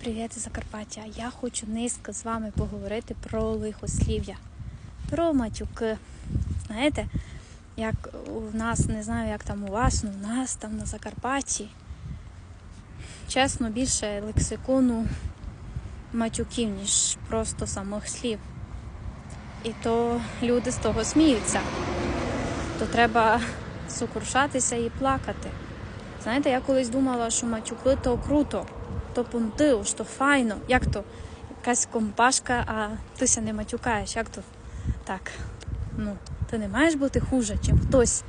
Привіт Закарпаття. Я хочу низько з вами поговорити про лихослів'я, про матюки. Знаєте, як у нас, не знаю, як там у вас, ну у нас там на Закарпатті. Чесно, більше лексикону матюків, ніж просто самих слів. І то люди з того сміються. То треба сокрушатися і плакати. Знаєте, я колись думала, що матюки то круто, то понтив, що файно. Як то? Якась компашка, а тися не матюкаєш. Як то? Так. Ну, ти не маєш бути хуже, чим хтось.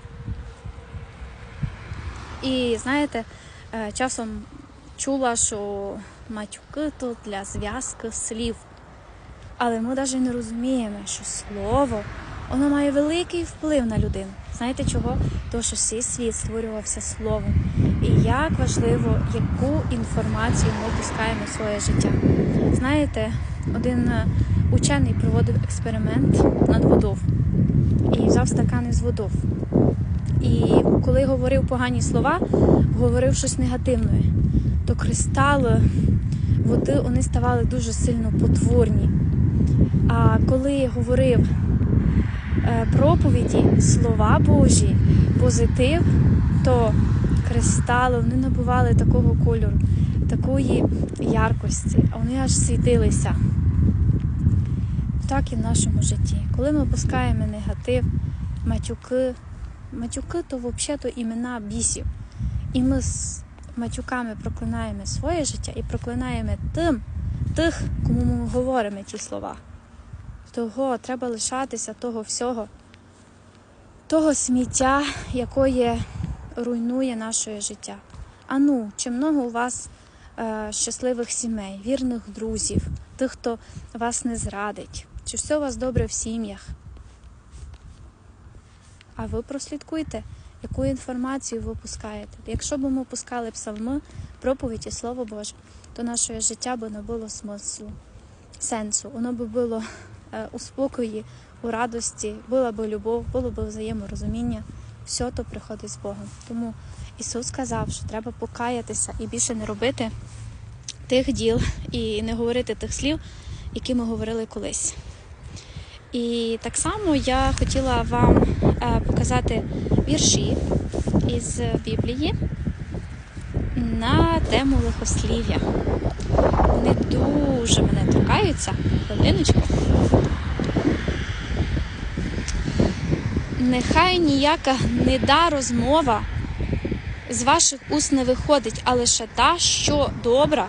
І знаєте, е, часом чула, що матюки то для зв'язки слів. Але ми навіть не розуміємо, що слово воно має великий вплив на людину. Знаєте чого? Тому що всій світ створювався словом. І як важливо, яку інформацію ми пускаємо в своє життя. Знаєте, один е, учений проводив експеримент над водою і взяв стакани з водою. І коли говорив погані слова, говорив щось негативне, то кристали води вони ставали дуже сильно потворні. А коли говорив проповіді, слова Божі, позитив, то кристали вони набували такого кольору, такої яркості, а вони аж світилися. Так і в нашому житті. Коли ми пускаємо негатив, матюки, матюки то взагалі імена бісів. І ми з матюками проклинаємо своє життя і проклинаємо тим, тих, кому ми говоримо ті слова. Того треба лишатися того всього, того сміття, якое руйнує наше життя. А ну, чи много у вас е, щасливих сімей, вірних друзів, тих, хто вас не зрадить, чи все у вас добре в сім'ях? А ви прослідкуйте, яку інформацію ви пускаєте. Якщо б ми пускали псалми, проповіді, Слово Боже, то наше життя би не було смислу, сенсу. Воно би було у спокої, у радості, була би любов, було б взаєморозуміння. Все то приходить з Богом. Тому Ісус сказав, що треба покаятися і більше не робити тих діл і не говорити тих слів, які ми говорили колись. І так само я хотіла вам е, показати вірші із Біблії на тему лихослів'я. Вони дуже мене торкаються. Хвилиночку. Нехай ніяка неда розмова з ваших уст не виходить, а лише та, що добра